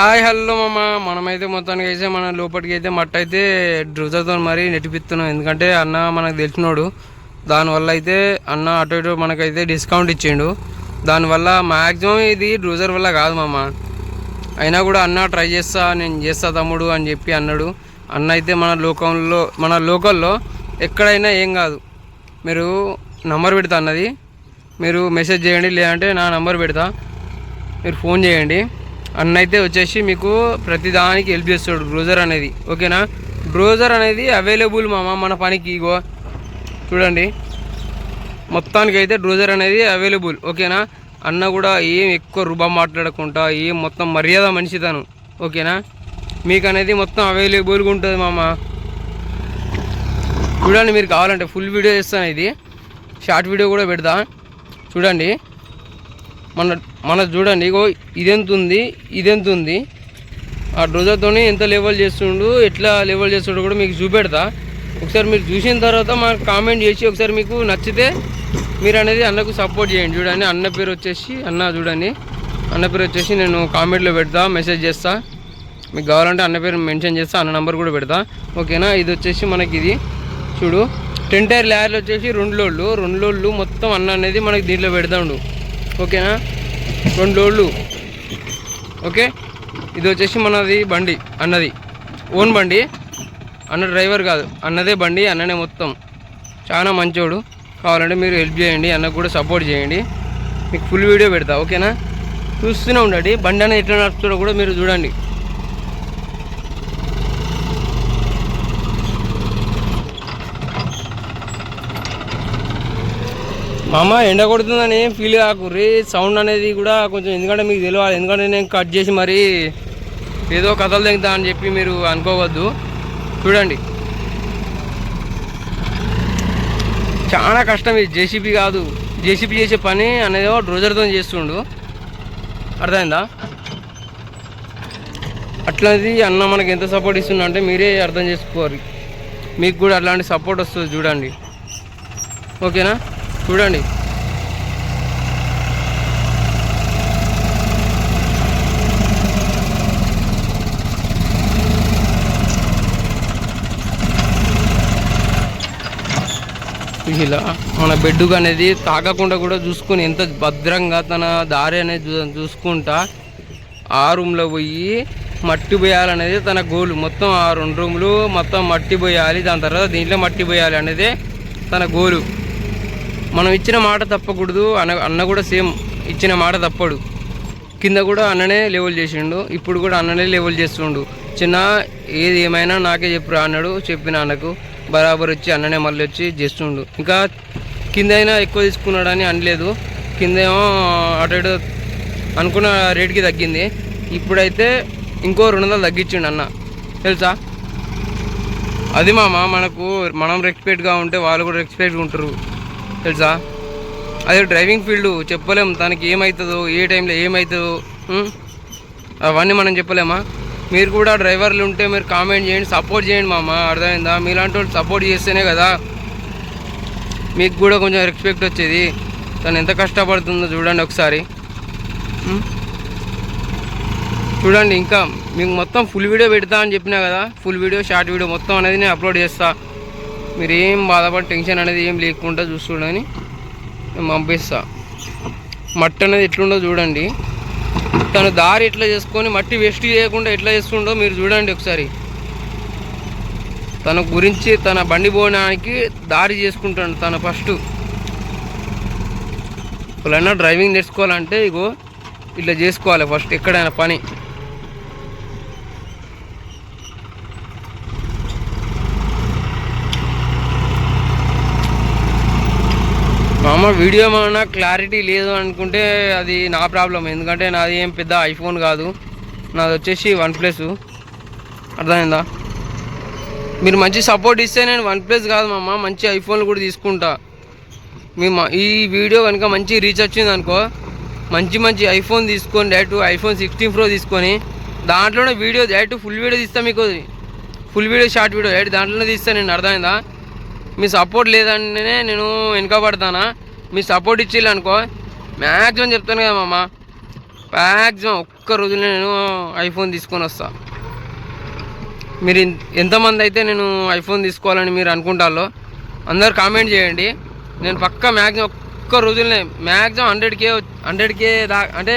Hi hello మామ. మనమైతే మొత్తానికి అయితే మన లోపలికి అయితే మట్ట అయితే డ్రూజర్తో మరీ నెట్టిపిస్తున్నాం ఎందుకంటే అన్న మనకు తెలిసినోడు. దానివల్ల అయితే అన్న అటు ఇటు మనకైతే డిస్కౌంట్ ఇచ్చిండు. దానివల్ల మ్యాక్సిమం ఇది డ్రూజర్ వల్ల కాదు మామ. అయినా కూడా అన్న ట్రై చేస్తా నేను చేస్తా తమ్ముడు అని చెప్పి అన్నాడు. అన్న అయితే మన లోకంలో మన లోకల్లో ఎక్కడైనా ఏం కాదు. మీరు నంబర్ పెడతా అన్నది. మీరు మెసేజ్ చేయండి లేదంటే నా నంబర్ పెడతా. మీరు ఫోన్ చేయండి. అన్న అయితే వచ్చేసి మీకు ప్రతిదానికి హెల్ప్ చేస్తాడు బ్రోజర్ అనేది. ఓకేనా? బ్రోజర్ అనేది అవైలబుల్ మామ మన పనికి ఇగో. చూడండి. మొత్తానికి అయితే డ్రోజర్ అనేది అవైలబుల్ ఓకేనా? అన్న కూడా ఏం ఎక్కువ రుబా మాట్లాడకుండా ఏం మొత్తం మర్యాద మనిషి తను ఓకేనా? మీకు అనేది మొత్తం అవైలబుల్గా ఉంటుంది మామ. చూడండి మీరు కావాలంటే ఫుల్ వీడియో చేస్తాను ఇది. షార్ట్ వీడియో కూడా పెడతా. చూడండి. మన మన చూడండి ఇగో ఇదెంత ఉంది ఇదెంత ఉంది ఆ డ్రోజర్తోని ఎంత లెవెల్ చేస్తుండు ఎట్లా లెవెల్ చేస్తుండో కూడా మీకు చూపెడతా. ఒకసారి మీరు చూసిన తర్వాత మాకు కామెంట్ చేసి ఒకసారి మీకు నచ్చితే మీరు అనేది అన్నకు సపోర్ట్ చేయండి. చూడండి అన్న పేరు వచ్చేసి అన్న చూడండి. అన్న పేరు వచ్చేసి నేను కామెంట్లో పెడతా మెసేజ్ చేస్తా. మీకు కావాలంటే అన్న పేరు మెన్షన్ చేస్తా అన్న నెంబర్ కూడా పెడతా. ఓకేనా? ఇది వచ్చేసి మనకి ఇది. చూడు టెన్ టైర్ లేయర్లు వచ్చేసి రెండు లోళ్ళు రెండు లోళ్ళు మొత్తం అన్న అనేది మనకి దీంట్లో పెడతాడు. ఓకేనా? రెండు లోడ్లు ఓకే? ఇది వచ్చేసి మనది బండి అన్నది. ఓన్ బండి. అన్న డ్రైవర్ కాదు. అన్నదే బండి అన్ననే మొత్తం. చాలా మంచోడు. కావాలంటే మీరు హెల్ప్ చేయండి అన్నకు కూడా సపోర్ట్ చేయండి. మీకు ఫుల్ వీడియో పెడతా ఓకేనా? చూస్తూనే ఉండండి. బండి అనేది ఎట్లా నడుపుతాడో కూడా మీరు చూడండి. మామ ఎండ కొడుతుందని ఏం ఫీల్ కాకుర్రి సౌండ్ అనేది కూడా కొంచెం ఎందుకంటే మీకు తెలియాలి. ఎందుకంటే నేను కట్ చేసి మరి ఏదో కథలు తెగుతా అని చెప్పి మీరు అనుకోవద్దు. చూడండి. చాలా కష్టం ఇది. జేసీబీ కాదు. జేసీబీ చేసే పని అనేది డ్రోజర్తో చేస్తుండు. అర్థమైందా? అట్లాంటిది అన్న మనకి ఎంత సపోర్ట్ ఇస్తుందంటే అంటే మీరే అర్థం చేసుకోవాలి. మీకు కూడా అట్లాంటి సపోర్ట్ వస్తుంది చూడండి. ఓకేనా? చూడండి. ఇలా మన బెడ్డుకు అనేది తాకకుండా కూడా చూసుకొని ఎంత భద్రంగా తన దారి అనేది చూసుకుంటా ఆ రూమ్లో పోయి మట్టి పోయాలనేది తన గోల్. మొత్తం ఆ రెండు రూములు మొత్తం మట్టి పోయాలి. దాని తర్వాత దీంట్లో మట్టి పోయాలి అనేది తన గోలు. మనం ఇచ్చిన మాట తప్పకూడదు అన్న అన్న కూడా సేమ్ ఇచ్చిన మాట తప్పడు. కింద కూడా అన్ననే లెవెల్ చేసిండు ఇప్పుడు కూడా అన్ననే లెవెల్ చేస్తుండు. చిన్న ఏది ఏమైనా నాకే చెప్పురా అన్నాడు చెప్పిన అన్నకు. బరాబర్ వచ్చి అన్ననే మళ్ళీ వచ్చి చేస్తుండు. ఇంకా కింద అయినా ఎక్కువ తీసుకున్నాడని అనలేదు. కింద ఏమో అటు ఇటు అనుకున్న రేటుకి తగ్గింది. ఇప్పుడైతే ఇంకో రెండు వందలు తగ్గించిండు అన్న. తెలుసా? అది మామ మనకు మనం రెస్పెక్ట్గా ఉంటే వాళ్ళు కూడా రెస్పెక్ట్గా ఉంటారు. తెలుసా? అదే డ్రైవింగ్ ఫీల్డ్ చెప్పలేం తనకి ఏమవుతుందో ఏ టైంలో ఏమవుతుందో అవన్నీ మనం చెప్పలేమా? మీరు కూడా డ్రైవర్లు ఉంటే మీరు కామెంట్ చేయండి సపోర్ట్ చేయండి మామ అర్థమైందా? మీలాంటి వాళ్ళు సపోర్ట్ చేస్తేనే కదా మీకు కూడా కొంచెం రెస్పెక్ట్ వచ్చేది. తను ఎంత కష్టపడుతుందో చూడండి ఒకసారి. చూడండి ఇంకా మీకు మొత్తం ఫుల్ వీడియో పెడతా అని చెప్పినా కదా ఫుల్ వీడియో షార్ట్ వీడియో మొత్తం అనేది నేను అప్లోడ్ చేస్తా. మీరు ఏం బాధపడి టెన్షన్ అనేది ఏం లేకుండా చూసుకోడని నేను పంపిస్తా. మట్టి అనేది ఎట్లుండో చూడండి. తను దారి ఎట్లా చేసుకొని మట్టి వేస్ట్ చేయకుండా ఎట్లా చేస్తుండో మీరు చూడండి ఒకసారి. తన గురించి తన బండి పోవడానికి దారి చేసుకుంటాడు తన ఫస్ట్ వాళ్ళైనా డ్రైవింగ్ నేర్చుకోవాలంటే ఇగో ఇట్లా చేసుకోవాలి ఫస్ట్ ఎక్కడైనా పని. మామ వీడియో ఏమన్నా క్లారిటీ లేదు అనుకుంటే అది నా ప్రాబ్లం ఎందుకంటే నాది ఏం పెద్ద ఐఫోన్ కాదు. నాది వచ్చేసి వన్ ప్లస్ అర్థమైందా? మీరు మంచి సపోర్ట్ ఇస్తే నేను వన్ ప్లస్ కాదు మామ మంచి ఐఫోన్లు కూడా తీసుకుంటా. మీ ఈ వీడియో కనుక మంచి రీచ్ వచ్చింది అనుకో మంచి మంచి ఐఫోన్ తీసుకొని డైరెక్ట్ ఐఫోన్ సిక్స్టీన్ ప్రో తీసుకొని దాంట్లోనే వీడియో డైరెక్ట్ ఫుల్ వీడియో తీస్తా మీకు full video short video direct దాంట్లోనే తీస్తాను నేను అర్థమైందా? మీ సపోర్ట్ లేదంటేనే నేను వెనుకబడతానా మీ సపోర్ట్ ఇచ్చిల్లు అనుకో. మ్యాక్సిమం చెప్తాను కదా మామ. మ్యాక్సిమం ఒక్క రోజులో నేను ఐఫోన్ తీసుకొని వస్తా. మీరు ఎంతమంది అయితే నేను ఐఫోన్ తీసుకోవాలని మీరు అనుకుంటారో అందరు కామెంట్ చేయండి. నేను పక్కా మ్యాక్సిమం ఒక్క రోజులనే maximum hundred K hundred K దా అంటే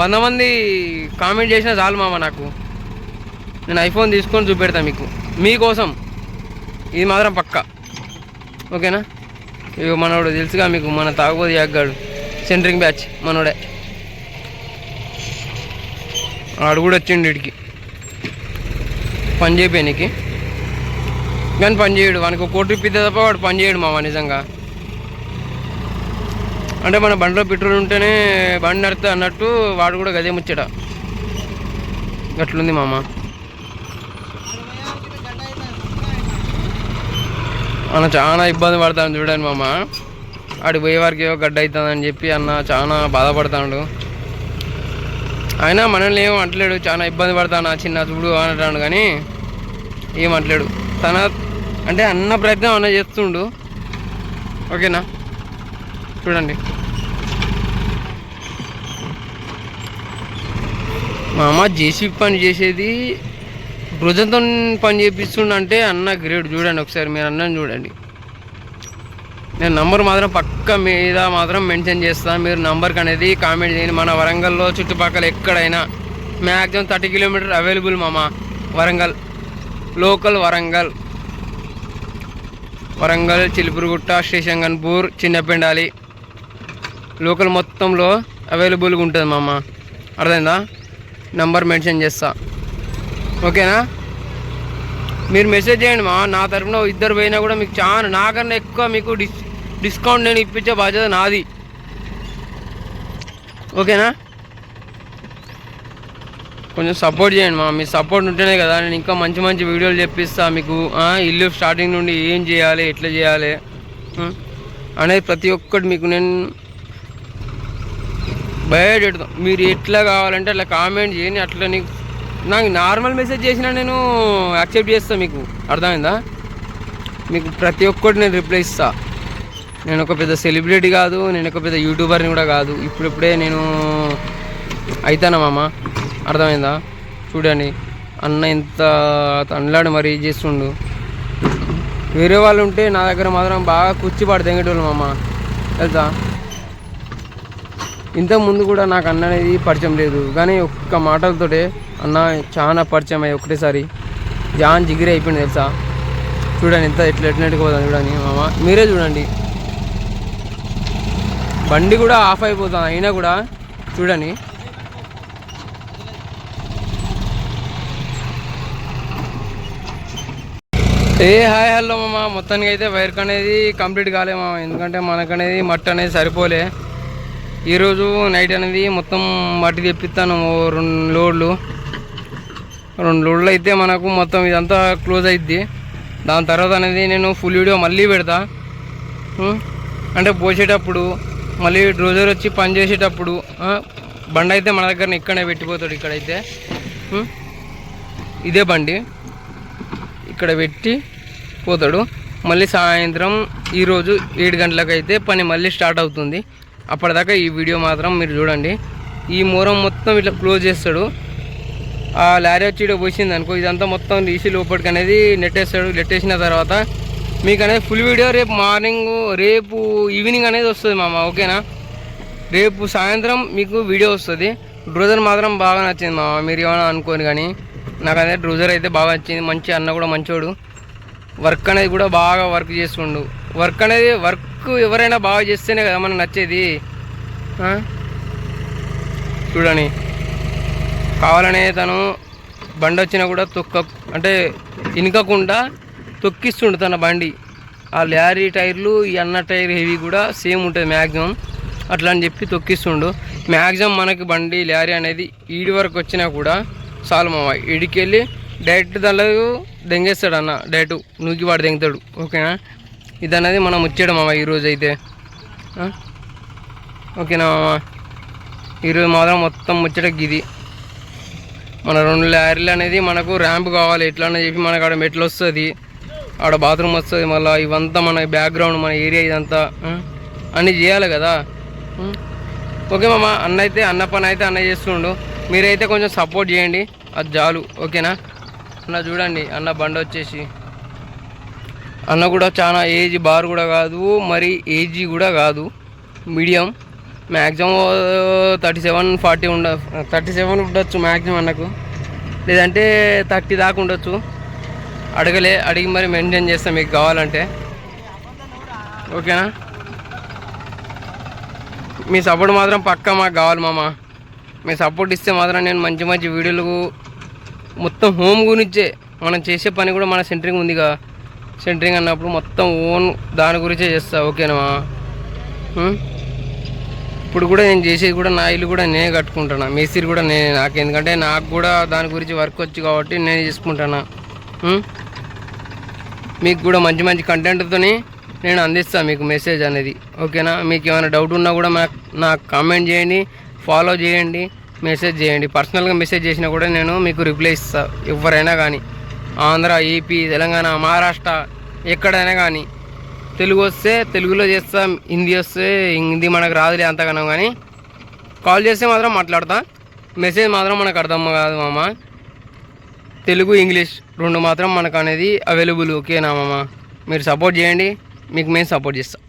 వంద మంది కామెంట్ చేసినా చాలు మామ నాకు. నేను ఐఫోన్ తీసుకొని చూపెడతాను మీకు. మీకోసం. ఇది మాత్రం పక్క. ఓకేనా? ఇక మనోడు తెలుసుగా మీకు మన తాగుబోదు యాగ్గాడు సెంటరింగ్ బ్యాచ్ మనోడే. ఆడు కూడా వచ్చిండు ఇడికి. పని చేయడానికి కానీ పని చేయడు. వానికి ఒక కోటి ఇప్పితే తప్ప వాడు పని చేయడు మామ నిజంగా. అంటే మన బండిలో పెట్రోల్ ఉంటేనే బండి నడితే అన్నట్టు వాడు కూడా గదే ముచ్చట. గట్లుంది మామ. అన్న చాలా ఇబ్బంది పడతాను చూడండి మామ. ఆడికి పోయే వారికి ఏవో గడ్డ అవుతుందని చెప్పి అన్న చాలా బాధపడతాడు. అయినా మనల్ని ఏం అంటలేడు చాలా ఇబ్బంది పడతాను ఆ చిన్న చూడు అంటాడు కానీ ఏం అంటలేడు. తన అంటే అన్న ప్రయత్నం అన్న చేస్తుండు. ఓకేనా? చూడండి. మా అమ్మ జేసీ పని చేసేది భుజంతో పని చేపిస్తుండంటే అన్న గ్రేడ్ చూడండి ఒకసారి మీరు అన్నని చూడండి. నేను నంబర్ మాత్రం పక్క మీద మాత్రం మెన్షన్ చేస్తాను మీరు నంబర్కి అనేది కామెంట్ చేయండి. మన వరంగల్లో చుట్టుపక్కల ఎక్కడైనా మ్యాక్సిమం థర్టీ కిలోమీటర్ అవైలబుల్ మామ. Warangal local Warangal. Warangal Chilpurgutta station Ghanpur Chinnapendyala. Local మొత్తంలో అవైలబుల్గా ఉంటుంది మామ. అర్థమైందా? నంబర్ మెన్షన్ చేస్తా. ఓకేనా? మీరు మెసేజ్ చేయండి మా నా తరఫున ఇద్దరు పోయినా కూడా మీకు చాలా నాకన్నా ఎక్కువ మీకు డిస్ డిస్కౌంట్ నేను ఇప్పించే బాధ్యత నాది. ఓకేనా? కొంచెం సపోర్ట్ చేయండి మా మీ సపోర్ట్ ఉంటేనే కదా నేను ఇంకా మంచి మంచి వీడియోలు చెప్పిస్తా మీకు. ఇల్లు స్టార్టింగ్ నుండి ఏం చేయాలి ఎట్లా చేయాలి అనేది ప్రతి ఒక్కటి మీకు నేను బయట మీరు ఎట్లా కావాలంటే అట్లా కామెంట్ చేయని అట్లా నీకు నాకు నార్మల్ మెసేజ్ చేసినా నేను యాక్సెప్ట్ చేస్తా మీకు. అర్థమైందా? మీకు ప్రతి ఒక్కటి నేను రిప్లై ఇస్తా. నేను ఒక పెద్ద సెలబ్రిటీ కాదు నేను ఒక పెద్ద యూట్యూబర్ని కూడా కాదు. ఇప్పుడిప్పుడే నేను అవుతానా మామ? అర్థమైందా? చూడండి. అన్న ఇంత తండ్లాడు మరి చేస్తుండు. వేరే వాళ్ళు ఉంటే నా దగ్గర మాత్రం బాగా కుర్చీ పడి తెంగేటోళ్ళు మామ. తెలుసా? ఇంత ముందు కూడా నాకు అన్న అనేది పరిచయం లేదు. కానీ ఒక్క మాటలతోటే అన్న చాలా పరిచయం అయ్యి ఒకటేసారి జాన్ జిగిరి అయిపోయింది తెలుసా? చూడండి ఎంత ఎట్లా ఎట్లెట్టుకు పోతుంది చూడండి మామ. మీరే చూడండి. బండి కూడా ఆఫ్ అయిపోతుంది అయినా కూడా చూడండి. ఏ హాయ్ హలో మామ. మొత్తానికి అయితే వైర్క్ అనేది కంప్లీట్ కాలే మామ. ఎందుకంటే మనకనేది మట్టి అనేది సరిపోలే. ఈరోజు నైట్ అనేది మొత్తం మట్టి తెప్పిస్తాను ఓ రెండు లోడ్లు. రెండు లోడ్లు అయితే మనకు మొత్తం ఇదంతా క్లోజ్ అయిద్ది. దాని తర్వాత అనేది నేను ఫుల్ వీడియో మళ్ళీ పెడతా. అంటే పోసేటప్పుడు మళ్ళీ డ్రోజర్ వచ్చి పని చేసేటప్పుడు బండి అయితే మన దగ్గర ఇక్కడనే పెట్టిపోతాడు ఇక్కడైతే. ఇదే బండి. ఇక్కడ పెట్టి పోతాడు. మళ్ళీ సాయంత్రం ఈరోజు ఏడు గంటలకు అయితే పని మళ్ళీ స్టార్ట్ అవుతుంది. అప్పటిదాకా ఈ వీడియో మాత్రం మీరు చూడండి. ఈ మూరం మొత్తం ఇట్లా క్లోజ్ చేస్తాడు. ఆ లారీ వచ్చి పోసింది అనుకో ఇదంతా మొత్తం తీసి లోపలికి అనేది నెట్టేస్తాడు నెట్టేసిన తర్వాత మీకు అనేది ఫుల్ వీడియో రేపు మార్నింగ్ రేపు ఈవినింగ్ అనేది వస్తుంది మామ ఓకేనా? రేపు సాయంత్రం మీకు వీడియో వస్తుంది. డ్రోజర్ మాత్రం బాగా నచ్చింది మామ మీరు ఏమైనా అనుకోని కానీ. నాకు అదే డ్రోజర్ అయితే బాగా నచ్చింది మంచి అన్న కూడా మంచోడు. వర్క్ అనేది కూడా బాగా వర్క్ చేసుకుండు. వర్క్ అనేది వర్క్ ఎవరైనా బాగా చేస్తేనే కదా మనకు నచ్చేది. చూడని కావాలనే తను బండి వచ్చినా కూడా తొక్క అంటే ఇనకకుండా తొక్కిస్తుండు తన బండి. ఆ లారీ టైర్లు ఈ అన్న టైర్ హెవీ కూడా సేమ్ ఉంటుంది మ్యాక్సిమం అట్లా అని చెప్పి తొక్కిస్తుండు. మ్యాక్సిమం మనకి బండి లారీ అనేది ఈడి వరకు వచ్చినా కూడా చాలు మామ. ఈడికి వెళ్ళి డైరెక్ట్ దానిలో దెంగేస్తాడు అన్న. డైరెక్ట్ నూకి వాడు దెంగుతాడు. ఓకేనా? ఇది అనేది మనం వచ్చాడు మామ ఈరోజు అయితే. ఓకేనా మామ? ఈరోజు మాత్రం మొత్తం ముచ్చట గిది. మన రెండు లారీలు అనేది మనకు ర్యాంప్ కావాలి. ఎట్లా అని చెప్పి మనకు ఆడ మెట్లు వస్తుంది. ఆడ బాత్రూమ్ వస్తుంది. మళ్ళీ ఇవంతా మన బ్యాక్గ్రౌండ్ మన ఏరియా ఇదంతా అన్నీ చేయాలి కదా. ఓకే మామ అన్న అయితే అన్న పని అయితే అన్న చేస్తుండు. మీరైతే కొంచెం సపోర్ట్ చేయండి. అది చాలు. ఓకేనా? అన్న చూడండి అన్న బండి వచ్చేసి. అన్న కూడా చాలా ఏజ్ బార్ కూడా కాదు మరి ఏజీ కూడా కాదు. Medium. Maximum thirty seven forty ఉండ థర్టీ సెవెన్ ఉండొచ్చు మ్యాక్సిమం అన్నకు. లేదంటే థర్టీ దాకా ఉండొచ్చు. అడగలే అడిగి మరి మెయింటైన్ చేస్తాం మీకు కావాలంటే. ఓకేనా? మీ సపోర్ట్ మాత్రం పక్కా మాకు కావాలి మామ. మీ సపోర్ట్ ఇస్తే మాత్రం నేను మంచి మంచి వీడియోలు మొత్తం హోమ్ గురించే. మనం చేసే పని కూడా మన సెంటరింగ్ ఉందిగా సెంటరింగ్ అన్నప్పుడు మొత్తం ఓన్ దాని గురించే చేస్తా. ఓకేనా ఉం? ఇప్పుడు కూడా నేను చేసేది కూడా నా ఇల్లు కూడా నేనే కట్టుకుంటాను. మేస్త్రి కూడా నేనే నాకు ఎందుకంటే నాకు కూడా దాని గురించి వర్క్ వచ్చు కాబట్టి నేను చేసుకుంటాను. మీకు కూడా మంచి మంచి కంటెంట్తోని నేను అందిస్తాను మీకు మెసేజ్ అనేది. ఓకేనా? మీకు ఏమైనా డౌట్ ఉన్నా కూడా నాకు నాకు కామెంట్ చేయండి ఫాలో చేయండి మెసేజ్ చేయండి. పర్సనల్గా మెసేజ్ చేసినా కూడా నేను మీకు రిప్లై ఇస్తాను ఎవరైనా కానీ. ఆంధ్ర ఏపీ తెలంగాణ మహారాష్ట్ర ఎక్కడైనా కానీ. తెలుగు వస్తే తెలుగులో చేస్తాం హిందీ వస్తే హిందీ మనకు రాదులే అంతగానం కానీ కాల్ చేస్తే మాత్రం మాట్లాడతా. మెసేజ్ మాత్రం మనకు అర్థం కాదు మామ. తెలుగు ఇంగ్లీష్ రెండు మాత్రం మనకు అనేది అవైలబుల్ ఓకేనా మామ? మీరు సపోర్ట్ చేయండి మీకు మేము సపోర్ట్ చేస్తాం.